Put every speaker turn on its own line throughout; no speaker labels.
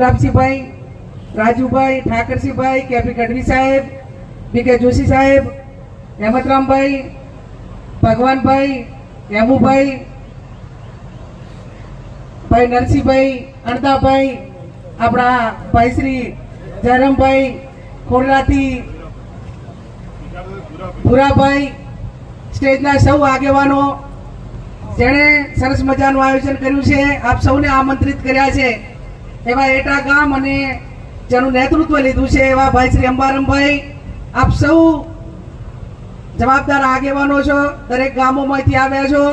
Gulabsinhbhai Rajubhai, Thakarsinhbhai KP Gadhvi saheb B K Joshi સાહેબ, હેમતરામભાઈ, ભગવાનભાઈ, હેમુભાઈ, ભાઈ નરસિંહભાઈ, અણદાભાઈ, આપણા ભાઈ શ્રી જયરામભાઈ, ખોરડાથી ભૂરાભાઈ, સ્ટેજના સૌ આગેવાનો, જેણે સરસ મજાનું આયોજન કર્યું છે. આપ સૌને આમંત્રિત કર્યા છે. એવા એટા ગામ અને જેનું નેતૃત્વ લીધું છે એવા ભાઈ શ્રી અંબારમભાઈ. આપ સૌ જવાબદાર આગેવાનો છો, દરેક ગામોમાંથી આવ્યા છો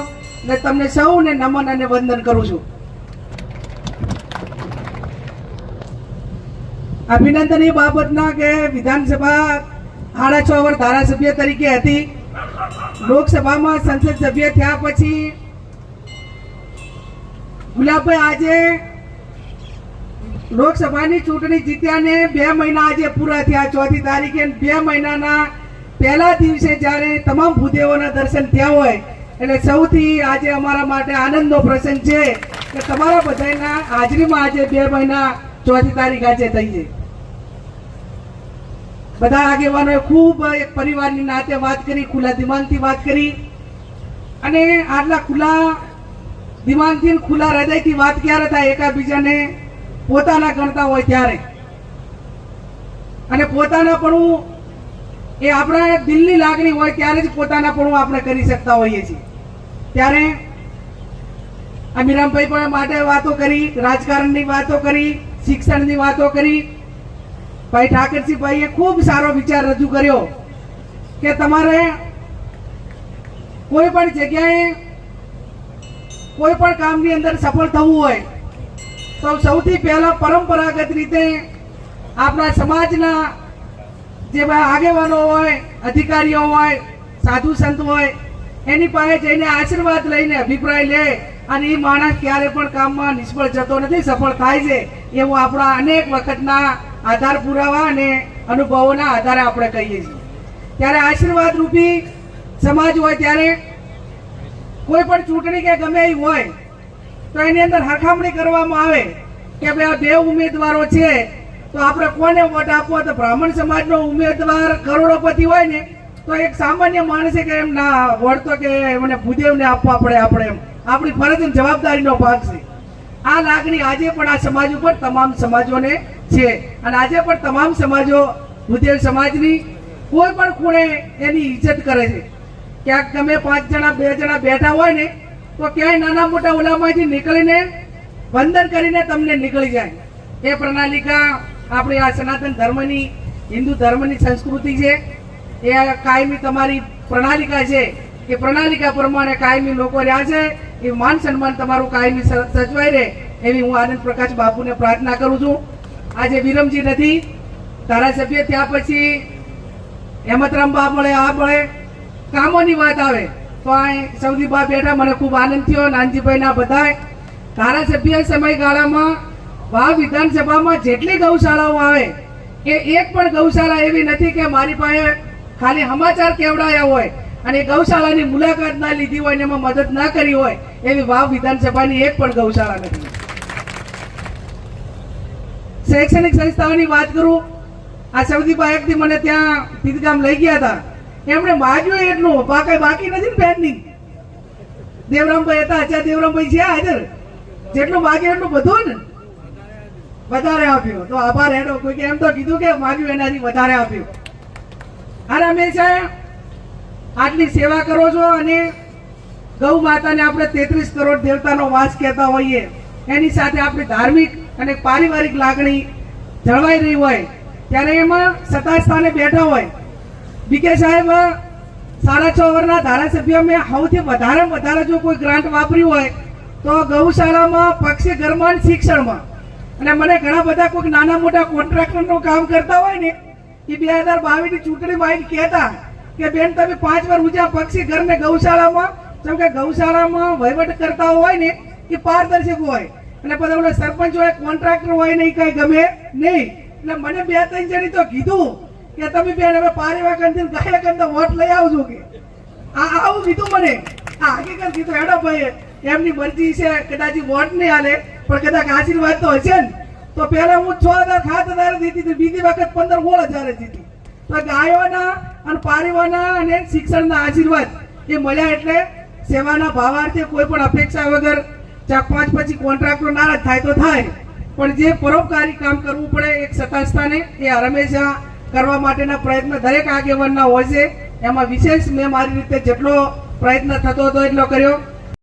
ને તમને સૌને નમન અને વંદન કરું છું. અભિનંદન એ બાબતના કે વિધાનસભા સાડા છ વર્ષ ધારાસભ્ય તરીકે હતી. લોકસભામાં સંસદ સભ્ય થયા પછી ગુલાબભાઈ આજે લોકસભાની ચૂંટણી જીત્યા ને બે મહિના આજે પૂરા થયા, ચોથી તારીખે બે મહિનાના પહેલા દિવસે જ્યારે તમામ ભૂદેવોના દર્શન થયા હોય, એટલે સૌથી આજે અમારા માટે આનંદનો પ્રસંગ છે કે તમારા બધાના હાજરીમાં આજે બે મહિના, ચોથી તારીખ આજે થઈ છે. બધા આગેવાનોએ ખૂબ એક પરિવારની નાતે વાત કરી, ખુલ્લા દિમાગથી વાત કરી. અને આટલા ખુલ્લા દિમાગથી ખુલ્લા હૃદયથી વાત ક્યારે થાય એકાબીજાને પોતાના ગણતા હોય ત્યારે. અને પોતાના પણ એ આપણા દિલની લાગણી હોય ત્યારે જ પોતાના પણ આપણે કરી શકતા હોઈએ છીએ. ત્યારે અમીરામભાઈ પણ માટે વાતો કરી, રાજકારણની વાતો કરી, શિક્ષણની વાતો કરી. ભાઈ ઠાકરસિંહભાઈએ ખૂબ સારો વિચાર રજૂ કર્યો કે તમારે કોઈ પણ જગ્યાએ કોઈ પણ કામની અંદર સફળ થવું હોય તો સૌથી પહેલા પરંપરાગત રીતે આપણા સમાજના જે આગેવાનો હોય, અધિકારીઓ હોય, સાધુ સંત હોય, એની પાસે જઈને આશીર્વાદ લઈને અભિપ્રાય લે અને એ માણસ ક્યારે પણ કામમાં નિષ્ફળ જતો નથી, સફળ થાય છે, એવું આપણા અનેક વખતના આધાર પુરાવા અને અનુભવોના આધારે આપણે કહીએ છીએ. ત્યારે આશીર્વાદ રૂપી સમાજ હોય ત્યારે કોઈ પણ ચૂંટણી કે ગમે એ હોય તો એની અંદર હરખામણી કરવામાં આવે કે ભાઈ આ બે ઉમેદવારો છે, તો આપણે કોને વોટ આપવો? તો બ્રાહ્મણ સમાજનો ઉમેદવાર કરોડોપતિ હોય ને, તો એક સામાન્ય માણસે કે એમ, ના, વોટ તો કે મને ભૂદેવને આપવા પડે આપણે એમ. આપણી ફરજ જવાબદારીનો ભાગ છે. આ લાગણી આજે પણ આ સમાજ ઉપર તમામ સમાજોને છે. અને આજે પણ તમામ સમાજો ભૂદેવ સમાજની કોઈ પણ ખૂણે એની ઇજ્જત કરે છે. ક્યાંક તમે પાંચ જણા, બે જણા બેઠા હોય ને તો ક્યાંય નાના મોટા ઓલામાંથી નીકળીને વંદન કરીને તમને નીકળી જાય. એ પ્રણાલિકા આપણી આ સનાતન ધર્મની, હિન્દુ ધર્મની સંસ્કૃતિ છે. એ કાયમી તમારી પ્રણાલિકા છે એ પ્રણાલિકા પ્રમાણે કાયમી લોકો રહ્યા છે. એ માન સન્માન તમારું કાયમી સચવાય રહે એવી હું આનંદ પ્રકાશ બાપુને પ્રાર્થના કરું છું. આજે વિરમજી નથી. ધારાસભ્ય થયા પછી હેમતરામ બા મળે, આ મળે. કામોની વાત આવે. તો બા બેઠા મને ખૂબ આનંદ થયો. નાનજીભાઈ ના બધાય ધારાસભ્ય સમયગાળામાં વાવ વિધાનસભામાં જેટલી ગૌશાળાઓ આવે કે એક પણ ગૌશાળા એવી નથી કે મારી પાસે ખાલી સમાચાર કેવડાયા હોય અને ગૌશાળાની મુલાકાત ના લીધી હોય અને એમાં મદદ ના કરી હોય એવી વાવ વિધાનસભાની એક પણ ગૌશાળા નથી. શૈક્ષણિક સંસ્થાઓની વાત કરું. આ સૌદીબા એકથી મને ત્યાં તીર્થગામ લઈ ગયા હતા. એમણે માગ્યું એટલું બાકી બાકી નથી ને પેન્ડિંગ દેવરામભાઈ હતા અચ્છા દેવરામભાઈ છે હાજર. જેટલું માગ્યું એટલું બધું ને, વધારે આપ્યું. તો આભાર એનો કોઈ એમ તો કીધું કે માગ્યું એનાથી વધારે આપ્યું. અને છે, આટલી સેવા કરો છો અને ગૌ માતાને આપણે તેત્રીસ કરોડ દેવતાનો વાસ કહેતા હોઈએ. એની સાથે આપણી ધાર્મિક અને પારિવારિક લાગણી જળવાઈ રહી હોય. ત્યારે એમાં સત્તા સ્થાને બેઠા હોય. બીકે સાહેબ, સાડા છ વર્ષના ધારાસભ્ય મેં સૌથી વધારે વધારે જો કોઈ ગ્રાન્ટ વાપર્યું હોય, તો ગૌશાળામાં પક્ષી ઘરમાં શિક્ષણમાં. અને મને ઘણા બધા કોઈક નાના મોટા કોન્ટ્રાક્ટરનું કામ કરતા હોય ને, એ બે હજાર બાવીસની ચૂંટણીમાં આવીને કહેતા કે બેન, તમે પાંચ વાર ઉજા પક્ષી ઘર ને ગૌશાળામાં, જેમ કે ગૌશાળામાં વહીવટ કરતા હોય ને, એ પારદર્શક હોય. અને ઓલા સરપંચ હોય કોન્ટ્રાક્ટર હોય ને, એ કઈ ગમે નહીં. એટલે મને બે ત્રણ જણી તો કીધું કે તમે બેન હવે ગાયક અંદર વોટ લઈ આવજો કે. આ આવું કીધું મને. આ હકીકત કીધું, હેડો ભાઈ એમની મરજી છે, કદાચ વોટ નહીં હાલે પણ કદાચ આશીર્વાદ તો હશે ને. તો પહેલા હું છ હજાર, સાત હજાર દીધી હતી, બીજી વખત પંદર, સોળ હજાર દીધી તો ગાયોના અને પારીઓના અને શિક્ષણના આશીર્વાદ એ મળ્યા એટલે સેવાના ભાવાર્થે કોઈ પણ અપેક્ષા વગર ચાર, પાંચ પછી કોન્ટ્રાક્ટનો નારાજ થાય તો થાય. પણ જે પરોપકારી કામ કરવું પડે એક સતાસ્થાને એ હંમેશા કરવા માટેના પ્રયત્ન દરેક આગેવાનના હોય છે. એમાં વિશેષ મેં મારી રીતે જેટલો પ્રયત્ન થતો હતો એટલો કર્યો.